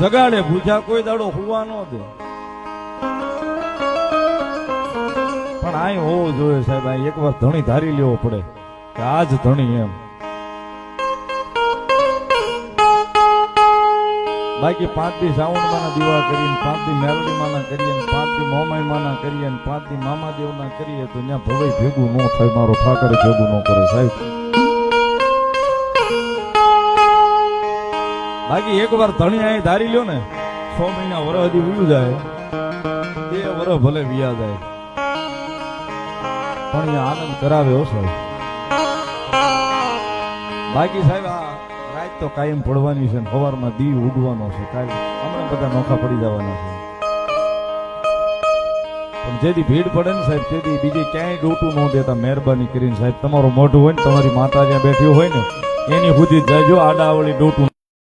જગાડે, ભૂજા કોઈ દાડો હુવા ન દે. પણ આ હોવો જોઈએ સાહેબ એક વાર ધણી ધારી લેવો પડે, કે આ જ ધણી એમ. બાકી પાંચ દી શ્રાવણ માના દીવા કરીને પાંચ દી મેલડી માના કરીએ, પાંચ દી મોમાઈ માના કરીએ, પાંચ દી મામા દેવના કરીએ, તો ત્યાં ભવાઈ ભેગું ન થાય, મારો ઠાકર ભેગું ન કરે સાહેબ. બાકી એક વાર ધણી અહીં ધારી લ્યો ને, છ મહિના વર હજી ઉયું જાય. બે વર ભલે વિયા જાય. પણ એ આનંદ કરાવે સાહેબ. બાકી સાહેબ, આ રાત તો કાયમ પડવાની છે સવારમાં દી ઉગવાનો છે. કાલ હમણાં બધા નોખા પડી જવાના છે. પણ જેથી ભીડ પડે ને સાહેબ, તેથી બીજે ક્યાંય ડોટું ન દેતા મહેરબાની કરીને સાહેબ, તમારું મોઢું હોય ને, તમારી માતા જ્યાં બેઠી હોય ને, એની સુધી જજો આડાવળી ડોટું